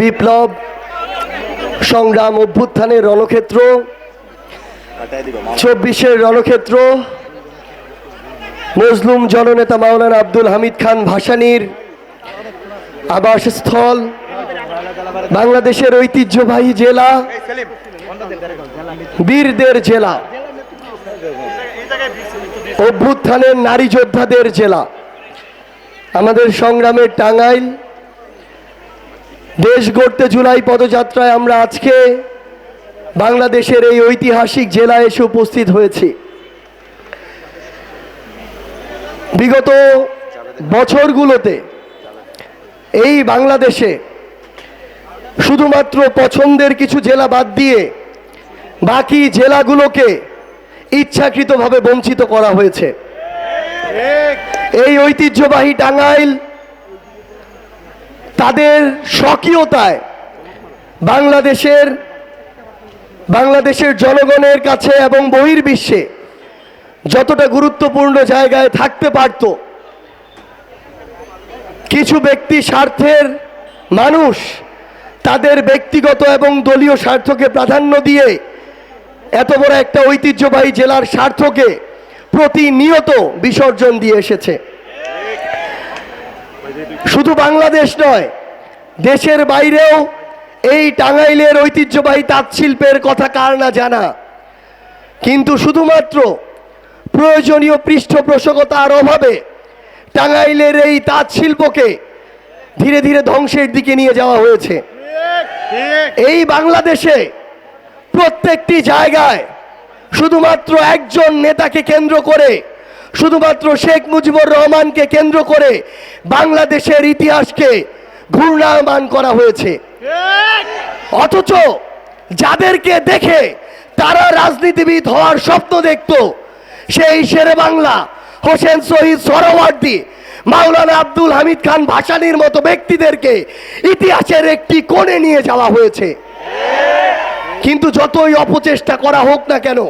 বিপ্লব, সংগ্রাম, অভ্যুত্থানের রণক্ষেত্র, চব্বিশের রণক্ষেত্র, মজলুম জননেতা মাওলানা আব্দুল হামিদ খান ভাসানীর আবাসস্থল, বাংলাদেশের ঐতিহ্যবাহী জেলা, বীরদের জেলা, অভ্যুত্থানের নারী যোদ্ধাদের জেলা, আমাদের সংগ্রামের টাঙ্গাইল দেশ গড়তে জুলাই পদযাত্রায় আমরা আজকে বাংলাদেশের এই ঐতিহাসিক জেলায় এসে উপস্থিত হয়েছি। বিগত বছরগুলোতে এই বাংলাদেশে শুধুমাত্র পছন্দের কিছু জেলা বাদ দিয়ে বাকি জেলাগুলোকে ইচ্ছাকৃতভাবে বঞ্চিত করা হয়েছে। এই ঐতিহ্যবাহী টাঙ্গাইল তাদের স্বকীয়তায় বাংলাদেশের বাংলাদেশের জনগণের কাছে এবং বহির্বিশ্বে যতটা গুরুত্বপূর্ণ জায়গায় থাকতে পারত, কিছু ব্যক্তি স্বার্থের মানুষ তাদের ব্যক্তিগত এবং দলীয় স্বার্থকে প্রাধান্য দিয়ে এত বড় একটা ঐতিহ্যবাহী জেলার স্বার্থকে প্রতিনিয়ত বিসর্জন দিয়ে এসেছে। শুধু বাংলাদেশ নয়, দেশের বাইরেও এই টাঙ্গাইলের ঐতিহ্যবাহী তাঁত শিল্পের কথা কার না জানা। কিন্তু শুধুমাত্র প্রয়োজনীয় পৃষ্ঠপোষকতার অভাবে টাঙ্গাইলের এই তাঁত শিল্পকে ধীরে ধীরে ধ্বংসের দিকে নিয়ে যাওয়া হয়েছে। এই বাংলাদেশে প্রত্যেকটি জায়গায় শুধুমাত্র একজন নেতাকে কেন্দ্র করে শুধুমাত্র শেখ মুজিবুর রহমানকে কেন্দ্র করে বাংলাদেশের ইতিহাসকে ঘূর্ণায়মান করা হয়েছে। অথচ যাদেরকে দেখে তারা রাজনীতিবিদ হওয়ার স্বপ্ন দেখত, সেই শেরে বাংলা, হোসেন শহীদ সরওয়ার্দী, মাওলানা আব্দুল হামিদ খান ভাসানির মতো ব্যক্তিদেরকে ইতিহাসের একটি কোণে নিয়ে যাওয়া হয়েছে। কিন্তু যতই অপচেষ্টা করা হোক না কেন,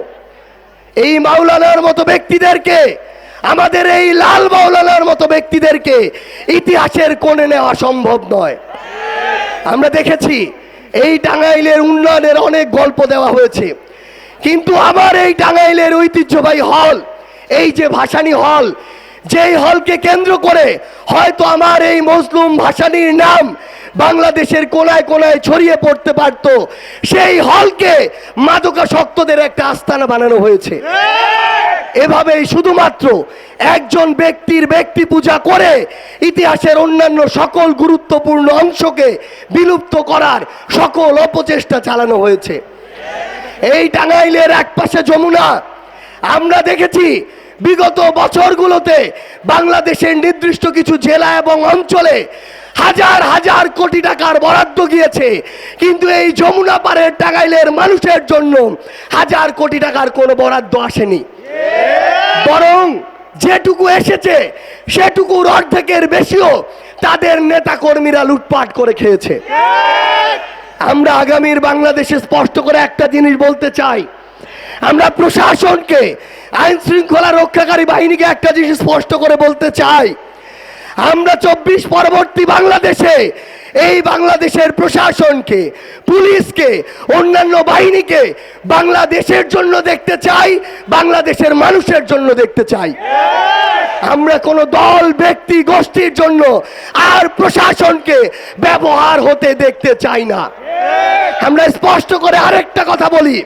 এই মাওলানার মতো ব্যক্তিদেরকে আমাদের এই লাল মাওলানার মতো ব্যক্তিদেরকে ইতিহাসের কোণে নেওয়া সম্ভব নয়। আমরা দেখেছি, এই টাঙ্গাইলের উন্নয়নের অনেক গল্প দেওয়া হয়েছে। কিন্তু আমার এই টাঙ্গাইলের ঐতিহ্যবাহী হল, এই যে ভাসানী হল, যেই হলকে কেন্দ্র করে হয়তো আমার এই মজলুম ভাসানীর নাম বাংলাদেশের কোনায় কোনায় ছড়িয়ে পড়তে পারত, সেই হলকে মাদকাসক্তদের একটা আস্তানা বানানো হয়েছে। এভাবেই শুধুমাত্র একজন ব্যক্তির ব্যক্তি পূজা করে ইতিহাসের অন্যান্য সকল গুরুত্বপূর্ণ অংশকে বিলুপ্ত করার সকল অপচেষ্টা চালানো হয়েছে। এই টাঙ্গাইলের এক পাশে যমুনা, আমরা দেখেছি বিগত বছরগুলোতে বাংলাদেশের নির্দিষ্ট কিছু জেলা এবং অঞ্চলে হাজার হাজার কোটি টাকার বরাদ্দ গিয়েছে। কিন্তু এই যমুনা পাড়ের টাঙ্গাইলের মানুষের জন্য হাজার কোটি টাকার কোনো বরাদ্দ আসেনি। বরং যেটুকু এসেছে সেটুকুর অর্ধেকের বেশিও তাদের নেতা কর্মীরা লুটপাট করে খেয়েছে। আমরা আগামীর বাংলাদেশে স্পষ্ট করে একটা জিনিস বলতে চাই। আমরা প্রশাসনকে, আইন শৃঙ্খলা রক্ষাকারী বাহিনীকে একটা জিনিস স্পষ্ট করে বলতে চাই। আমরা চব্বিশ পরবর্তী বাংলাদেশে এই বাংলাদেশের প্রশাসনকে, পুলিশকে, অন্যান্য বাহিনীকে বাংলাদেশের জন্য দেখতে চাই, বাংলাদেশের মানুষের জন্য দেখতে চাই। আমরা কোনো দল, ব্যক্তি, গোষ্ঠীর জন্য আর প্রশাসনকে ব্যবহার হতে দেখতে চাই না। আমরা স্পষ্ট করে আরেকটা কথা বলি।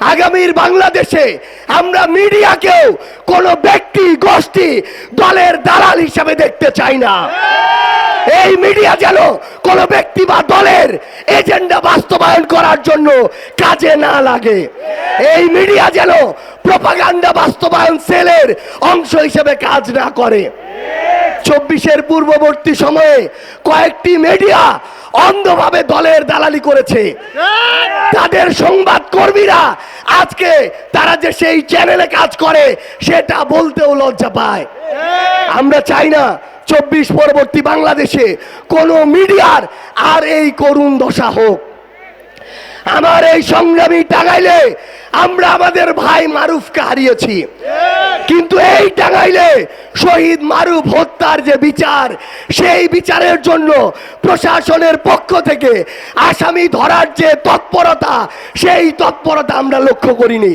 আগামীর বাংলাদেশে আমরা মিডিয়াকেও কোনো ব্যক্তি, গোষ্ঠী, দলের দালাল হিসাবে দেখতে চাই না। এই মিডিয়া যেন কোনো ব্যক্তি বা দলের এজেন্ডা বাস্তবায়ন করার জন্য কাজে না লাগে। এই মিডিয়া যেন প্রপাগান্ডা বাস্তবায়ন সেলের অংশ হিসেবে কাজ না করে। চব্বিশের পূর্ববর্তী সময়ে কয়েকটি মিডিয়া অন্ধভাবে দলের দালালি করেছে। তাদের সংবাদ কর্মীরা আজকে তারা যে সেই চ্যানেলে কাজ করে, সেটা বলতেও লজ্জা পায়। আমরা চাই না চব্বিশ পরবর্তী বাংলাদেশে কোনো মিডিয়ার আর এই করুণ দশা হোক। আমার এই সংগ্রামী টাঙ্গাইলে আমরা আমাদের ভাই মারুফকে হারিয়েছি। কিন্তু এই টাঙ্গাইলে শহীদ মারুফ হত্যার যে বিচার, সেই বিচারের জন্য প্রশাসনের পক্ষ থেকে আসামি ধরার যে তৎপরতা, সেই তৎপরতা আমরা লক্ষ্য করিনি।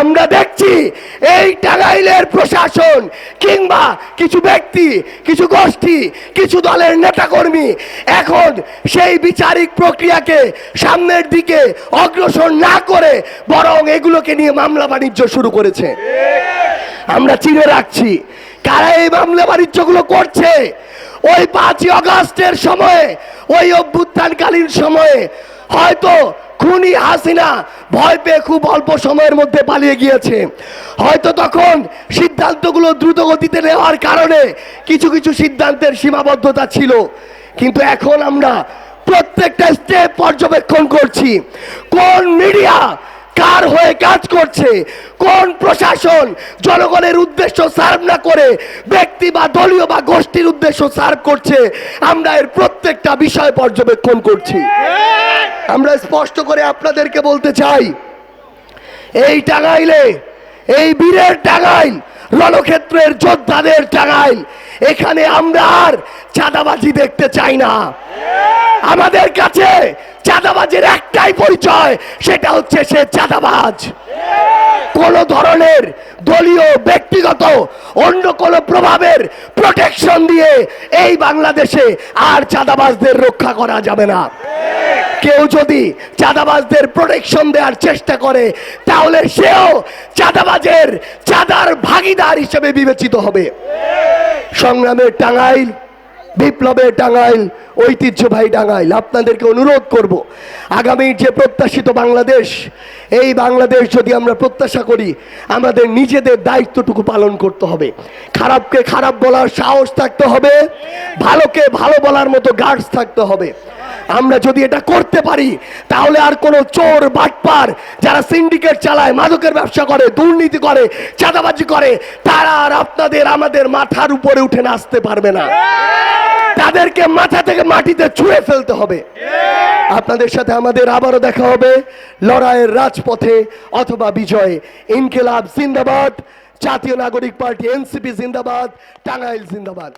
আমরা দেখছি এই টাঙ্গাইলের প্রশাসন কিংবা কিছু ব্যক্তি, কিছু গোষ্ঠী, কিছু দলের নেতাকর্মী এখন সেই বিচারিক প্রক্রিয়াকে সামনের দিকে অগ্রসর না করে বরং এগুলোকে নিয়ে মামলা বাণিজ্য শুরু করেছে। আমরা চিনে রাখছি কারা এই মামলা বাণিজ্যগুলো করছে। ওই পাঁচই অগাস্টের সময়ে, ওই অভ্যুত্থানকালীন সময়ে হয়তো খুনি হাসিনা ভয় পেয়ে খুব অল্প সময়ের মধ্যে পালিয়ে গিয়েছে। হয়তো তখন সিদ্ধান্তগুলো দ্রুত গতিতে নেওয়ার কারণে কিছু কিছু সিদ্ধান্তের সীমাবদ্ধতা ছিল। কিন্তু এখন আমরা প্রত্যেকটা স্টেপ পর্যবেক্ষণ করছি। কোন মিডিয়া কার হয়ে কাজ করছে? কোন প্রশাসন জনগণের উদ্দেশ্য সার্ভ না করে ব্যক্তি বা দলীয় বা গোষ্ঠীর উদ্দেশ্য সার্ভ করছে? আমরা এর প্রত্যেকটা বিষয় পর্যবেক্ষণ করছি। আমরা স্পষ্ট করে আপনাদেরকে বলতে চাই, এই টাঙ্গাইলে, এই বীরের টাঙ্গাইল, রণক্ষেত্রের যোদ্ধাদের টাঙ্গাইল, এখানে আমরা আর চাঁদাবাজি দেখতে চাই না। আমাদের কাছে চাঁদাবাজের একটাই পরিচয়, সেটা হচ্ছে সে চাঁদাবাজ। কোন ধরনের দলীয়, ব্যক্তিগত, অন্য কোন প্রভাবের প্রোটেকশন দিয়ে এই বাংলাদেশে আর চাঁদাবাজদের রক্ষা করা যাবে না। কেউ যদি চাঁদাবাজদের প্রোটেকশন দেওয়ার চেষ্টা করে, তাহলে সেও চাঁদাবাজের চাঁদার ভাগিদার হিসেবে বিবেচিত হবে। সংগ্রামের টাঙ্গাইল, বিপ্লবের টাঙ্গাইল, ঐতিহ্যবাহী টাঙ্গাইল, আপনাদেরকে অনুরোধ করব আগামীর যে প্রত্যাশিত বাংলাদেশ, এই বাংলাদেশ যদি আমরা প্রত্যাশা করি, আমাদের নিজেদের দায়িত্বটুকু পালন করতে হবে। খারাপকে খারাপ বলার সাহস থাকতে হবে, ভালোকে ভালো বলার মতো গার্ডস থাকতে হবে। আমরা যদি এটা করতে পারি, তাহলে আর কোনো চোর, বাটপার যারা সিন্ডিকেট চালায়, মাদকের ব্যবসা করে, দুর্নীতি করে, চাঁদাবাজি করে, তারা আর আপনাদের আমাদের মাথার উপরে উঠে নাচতে পারবে না। তাদেরকে মাথা থেকে মাটিতে ছুঁড়ে ফেলতে হবে। আপনাদের সাথে আমাদের আবারও দেখা হবে লড়াইয়ের রাজপথে অথবা বিজয়ে। ইনকিলাব জিন্দাবাদ, জাতীয় নাগরিক পার্টি, এনসিপি জিন্দাবাদ, টাঙ্গাইল জিন্দাবাদ।